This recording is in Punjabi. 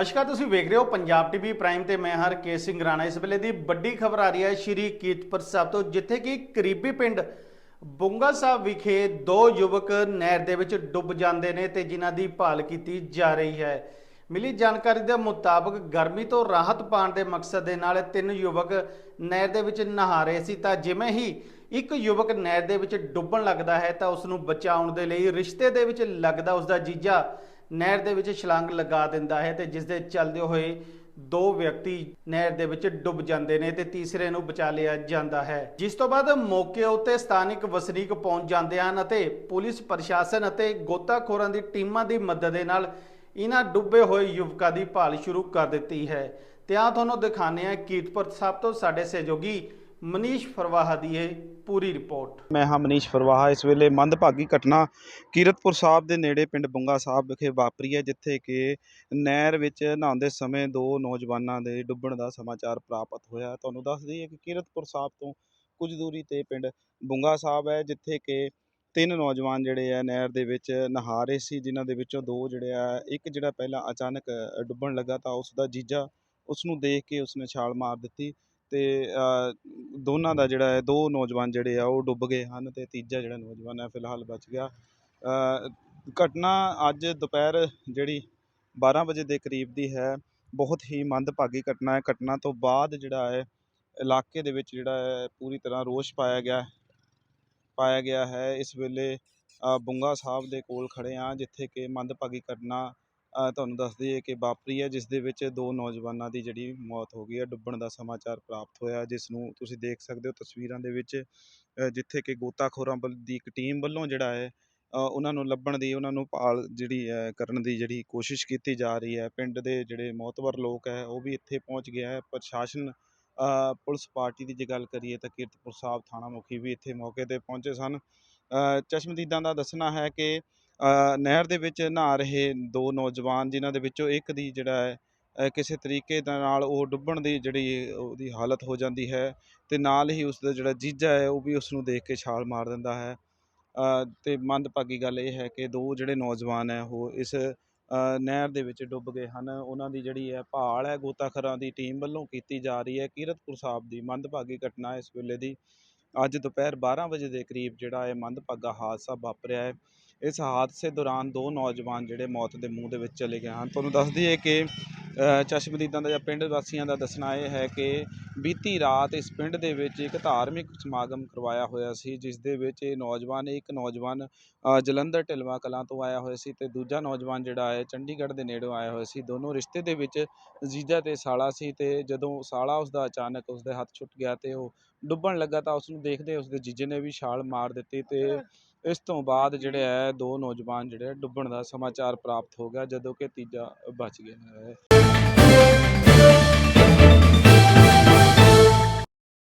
ਨਮਸਕਾਰ, ਤੁਸੀਂ ਵੇਖ ਰਹੇ ਹੋ ਪੰਜਾਬ ਟੀਵੀ ਪ੍ਰਾਈਮ ਤੇ ਮੈਂ ਹਰ ਕੇ ਸਿੰਘ ਰਾਣਾ। ਇਸ ਵੇਲੇ ਦੀ ਵੱਡੀ ਖਬਰ ਆ ਰਹੀ ਹੈ ਸ਼੍ਰੀ ਕੀਰਤਪੁਰ ਸਾਹਿਬ ਤੋਂ, ਜਿੱਥੇ ਕਿ ਕਰੀਬੀ ਪਿੰਡ ਬੁੰਗਾ ਸਾਹਿਬ ਵਿਖੇ ਦੋ ਯੁਵਕ ਨਹਿਰ ਦੇ ਵਿੱਚ ਡੁੱਬ ਜਾਂਦੇ ਨੇ ਤੇ ਜਿਨ੍ਹਾਂ ਦੀ ਭਾਲ ਕੀਤੀ ਜਾ ਰਹੀ ਹੈ। ਮਿਲੀ ਜਾਣਕਾਰੀ ਦੇ ਮੁਤਾਬਕ ਗਰਮੀ ਤੋਂ ਰਾਹਤ ਪਾਉਣ ਦੇ ਮਕਸਦ ਦੇ ਨਾਲ ਤਿੰਨ ਯੁਵਕ ਨਹਿਰ ਦੇ ਵਿੱਚ ਨਹਾ ਰਹੇ ਸੀ। ਤਾਂ ਜਿਵੇਂ ਹੀ ਇੱਕ ਯੁਵਕ ਨਹਿਰ ਦੇ ਵਿੱਚ ਡੁੱਬਣ ਲੱਗਦਾ ਹੈ ਤਾਂ ਉਸ ਨੂੰ ਬਚਾਉਣ ਦੇ ਲਈ ਰਿਸ਼ਤੇ ਦੇ ਵਿੱਚ ਲੱਗਦਾ ਉਸ ਦਾ ਜੀਜਾ ਨਹਿਰ ਦੇ ਵਿੱਚ ਛਲਾਂਗ ਲਗਾ ਦਿੰਦਾ ਹੈ ਤੇ ਜਿਸ ਦੇ ਚੱਲਦੇ ਹੋਏ ਦੋ ਵਿਅਕਤੀ ਨਹਿਰ ਦੇ ਵਿੱਚ ਡੁੱਬ ਜਾਂਦੇ ਨੇ ਤੇ ਤੀਸਰੇ ਨੂੰ ਬਚਾ ਲਿਆ ਜਾਂਦਾ ਹੈ। ਜਿਸ ਤੋਂ ਬਾਅਦ ਮੌਕੇ ਉੱਤੇ ਸਥਾਨਿਕ ਵਸਨੀਕ ਪਹੁੰਚ ਜਾਂਦੇ ਹਨ ਅਤੇ ਪੁਲਿਸ ਪ੍ਰਸ਼ਾਸਨ ਅਤੇ ਗੋਤਾਖੋਰਾਂ ਦੀ ਟੀਮਾਂ ਦੀ ਮਦਦ ਦੇ ਨਾਲ ਇਹਨਾਂ ਡੁੱਬੇ ਹੋਏ ਯੁਵਕਾਂ ਦੀ ਭਾਲ ਸ਼ੁਰੂ ਕਰ ਦਿੱਤੀ ਹੈ। ਤੇ ਆ ਤੁਹਾਨੂੰ ਦਿਖਾਣੇ ਆ ਕੀਰਤਪੁਰ ਸਾਹਿਬ ਤੋਂ ਸਾਡੇ ਸਹਿਯੋਗੀ ਮਨੀਸ਼ ਫਰਵਾਹਾ ਦੀ ਇਹ ਪੂਰੀ ਰਿਪੋਰਟ। ਮੈਂ ਹਾਂ ਮਨੀਸ਼ ਫਰਵਾਹਾ। ਇਸ ਵੇਲੇ ਮੰਦਭਾਗੀ ਘਟਨਾ ਕੀਰਤਪੁਰ ਸਾਹਿਬ ਦੇ ਨੇੜੇ ਪਿੰਡ ਬੁੰਗਾ ਸਾਹਿਬ ਵਿਖੇ ਵਾਪਰੀ ਹੈ, ਜਿੱਥੇ ਕਿ ਨਹਿਰ ਵਿੱਚ ਨਹਾਉਂਦੇ ਸਮੇਂ ਦੋ ਨੌਜਵਾਨਾਂ ਦੇ ਡੁੱਬਣ ਦਾ ਸਮਾਚਾਰ ਪ੍ਰਾਪਤ ਹੋਇਆ ਤੁਹਾਨੂੰ ਦੱਸ ਦਈਏ ਕਿ ਕੀਰਤਪੁਰ ਸਾਹਿਬ ਤੋਂ ਕੁਝ ਦੂਰੀ ਤੇ ਪਿੰਡ ਬੁੰਗਾ ਸਾਹਿਬ ਹੈ, ਜਿੱਥੇ ਕਿ ਤਿੰਨ ਨੌਜਵਾਨ ਜਿਹੜੇ ਆ ਨਹਿਰ ਦੇ ਵਿੱਚ ਨਹਾ ਰਹੇ ਸੀ, ਜਿਨ੍ਹਾਂ ਦੇ ਵਿੱਚੋਂ ਦੋ ਜਿਹੜੇ ਆ, ਇੱਕ ਜਿਹੜਾ ਪਹਿਲਾਂ ਅਚਾਨਕ ਡੁੱਬਣ ਲੱਗਾ ਤਾਂ ਉਸ ਦਾ ਜੀਜਾ ਉਸ ਨੂੰ ਦੇਖ ਕੇ ਉਸਨੇ ਛਾਲ ਮਾਰ ਦਿੱਤੀ। ਅਤੇ ਦੋਨਾਂ ਦਾ ਜਿਹੜਾ ਹੈ, ਦੋ ਨੌਜਵਾਨ ਜਿਹੜੇ ਆ, ਉਹ ਡੁੱਬ ਗਏ ਹਨ ਅਤੇ ਤੀਜਾ ਜਿਹੜਾ ਨੌਜਵਾਨ ਹੈ, ਫਿਲਹਾਲ ਬਚ ਗਿਆ। ਘਟਨਾ ਅੱਜ ਦੁਪਹਿਰ ਜਿਹੜੀ 12 ਵਜੇ ਦੇ ਕਰੀਬ ਦੀ ਹੈ, ਬਹੁਤ ਹੀ ਮੰਦਭਾਗੀ ਘਟਨਾ ਹੈ। ਘਟਨਾ ਤੋਂ ਬਾਅਦ ਜਿਹੜਾ ਹੈ, ਇਲਾਕੇ ਦੇ ਵਿੱਚ ਜਿਹੜਾ ਹੈ, ਪੂਰੀ ਤਰ੍ਹਾਂ ਰੋਸ਼ ਪਾਇਆ ਗਿਆ ਪਾਇਆ ਗਿਆ ਹੈ। ਇਸ ਵੇਲੇ ਬੁੰਗਾ ਸਾਹਿਬ ਦੇ ਕੋਲ ਖੜ੍ਹੇ ਹਾਂ, ਜਿੱਥੇ ਕਿ ਮੰਦਭਾਗੀ ਘਟਨਾ ਤੁਹਾਨੂੰ ਦੱਸ ਦਈਏ ਕਿ ਵਾਪਰੀ ਹੈ, ਜਿਸ ਦੇ ਵਿੱਚ ਦੋ ਨੌਜਵਾਨਾਂ ਦੀ ਜਿਹੜੀ ਮੌਤ ਹੋ ਗਈ ਹੈ, ਡੁੱਬਣ ਦਾ ਸਮਾਚਾਰ ਪ੍ਰਾਪਤ ਹੋਇਆ, ਜਿਸ ਨੂੰ ਤੁਸੀਂ ਦੇਖ ਸਕਦੇ ਹੋ ਤਸਵੀਰਾਂ ਦੇ ਵਿੱਚ ਜਿੱਥੇ ਕਿ ਗੋਤਾਖੋਰਾਂ ਵੱਲ ਦੀ ਇੱਕ ਟੀਮ ਵੱਲੋਂ ਜਿਹੜਾ ਹੈ ਉਹਨਾਂ ਨੂੰ ਲੱਭਣ ਦੀ, ਉਹਨਾਂ ਨੂੰ ਭਾਲ ਜਿਹੜੀ ਹੈ ਕਰਨ ਦੀ ਜਿਹੜੀ ਕੋਸ਼ਿਸ਼ ਕੀਤੀ ਜਾ ਰਹੀ ਹੈ। ਪਿੰਡ ਦੇ ਜਿਹੜੇ ਮੌਤਵਰ ਲੋਕ ਹੈ, ਉਹ ਵੀ ਇੱਥੇ ਪਹੁੰਚ ਗਿਆ ਹੈ। ਪ੍ਰਸ਼ਾਸਨ ਪੁਲਿਸ ਪਾਰਟੀ ਦੀ ਜੇ ਗੱਲ ਕਰੀਏ ਤਾਂ ਕੀਰਤਪੁਰ ਸਾਹਿਬ ਥਾਣਾ ਮੁਖੀ ਵੀ ਇੱਥੇ ਮੌਕੇ ਤੇ ਪਹੁੰਚੇ ਸਨ। ਚਸ਼ਮਦੀਦਾਂ ਦਾ ਦੱਸਣਾ ਹੈ ਕਿ ਨਹਿਰ ਦੇ ਵਿੱਚ ਨਹਾ ਰਹੇ ਦੋ ਨੌਜਵਾਨ, ਜਿਨ੍ਹਾਂ ਦੇ ਵਿੱਚੋਂ ਇੱਕ ਦੀ ਜਿਹੜਾ ਹੈ ਕਿਸੇ ਤਰੀਕੇ ਦੇ ਨਾਲ ਉਹ ਡੁੱਬਣ ਦੀ ਜਿਹੜੀ ਉਹਦੀ ਹਾਲਤ ਹੋ ਜਾਂਦੀ ਹੈ ਅਤੇ ਨਾਲ ਹੀ ਉਸ ਦਾ ਜਿਹੜਾ ਜੀਜਾ ਹੈ, ਉਹ ਵੀ ਉਸ ਨੂੰ ਦੇਖ ਕੇ ਛਾਲ ਮਾਰ ਦਿੰਦਾ ਹੈ। ਅਤੇ ਮੰਦਭਾਗੀ ਗੱਲ ਇਹ ਹੈ ਕਿ ਦੋ ਜਿਹੜੇ ਨੌਜਵਾਨ ਹੈ, ਉਹ ਇਸ ਨਹਿਰ ਦੇ ਵਿੱਚ ਡੁੱਬ ਗਏ ਹਨ। ਉਹਨਾਂ ਦੀ ਜਿਹੜੀ ਹੈ ਭਾਲ ਹੈ, ਗੋਤਾਖਰਾਂ ਦੀ ਟੀਮ ਵੱਲੋਂ ਕੀਤੀ ਜਾ ਰਹੀ ਹੈ। ਕੀਰਤਪੁਰ ਸਾਹਿਬ ਦੀ ਮੰਦਭਾਗੀ ਘਟਨਾ ਇਸ ਵੇਲੇ ਦੀ ਅੱਜ ਦੁਪਹਿਰ 12 ਵਜੇ ਦੇ ਕਰੀਬ ਜਿਹੜਾ ਇਹ ਮੰਦਭਾਗਾ ਹਾਦਸਾ ਵਾਪਰਿਆ ਹੈ। ਇਸ ਹਾਦਸੇ ਦੌਰਾਨ ਦੋ ਨੌਜਵਾਨ ਜਿਹੜੇ ਮੌਤ ਦੇ ਮੂੰਹ ਦੇ ਵਿੱਚ ਚਲੇ ਗਏ ਹਨ। ਤੁਹਾਨੂੰ ਦੱਸ ਦਈਏ ਕਿ ਚਸ਼ਮਦੀਦਾਂ ਦਾ ਜਾਂ ਪਿੰਡ ਵਾਸੀਆਂ ਦਾ ਦੱਸਣਾ ਇਹ ਹੈ ਕਿ ਬੀਤੀ ਰਾਤ ਇਸ ਪਿੰਡ ਦੇ ਵਿੱਚ ਇੱਕ ਧਾਰਮਿਕ ਸਮਾਗਮ ਕਰਵਾਇਆ ਹੋਇਆ ਸੀ, ਜਿਸ ਦੇ ਵਿੱਚ ਇਹ ਨੌਜਵਾਨ, ਇੱਕ ਨੌਜਵਾਨ ਜਲੰਧਰ ਢਿਲਵਾ ਕਲਾਂ ਤੋਂ ਆਇਆ ਹੋਇਆ ਸੀ ਤੇ ਦੂਜਾ ਨੌਜਵਾਨ ਜਿਹੜਾ ਹੈ ਚੰਡੀਗੜ੍ਹ ਦੇ ਨੇੜੋਂ ਆਇਆ ਹੋਇਆ ਸੀ। ਦੋਨੋਂ ਰਿਸ਼ਤੇ ਦੇ ਵਿੱਚ ਜੀਜਾ ਤੇ ਸਾਲਾ ਸੀ ਤੇ ਜਦੋਂ ਸਾਲਾ ਉਸਦਾ ਅਚਾਨਕ ਉਸਦੇ ਹੱਥ ਛੁੱਟ ਗਿਆ ਤੇ ਉਹ ਡੁੱਬਣ ਲੱਗਾ ਤਾਂ ਉਸ ਨੂੰ ਦੇਖਦੇ ਉਸਦੇ ਜੀਜੇ ਨੇ ਵੀ ਛਾਲ ਮਾਰ ਦਿੱਤੀ ਤੇ ਇਸ ਤੋਂ ਬਾਅਦ ਜਿਹੜੇ ਹੈ, ਦੋ ਨੌਜਵਾਨ ਜਿਹੜੇ ਡੁੱਬਣ ਦਾ ਸਮਾਚਾਰ ਪ੍ਰਾਪਤ ਹੋ ਗਿਆ, ਜਦੋਂ ਕਿ ਤੀਜਾ ਬਚ ਗਿਆ ਹੈ।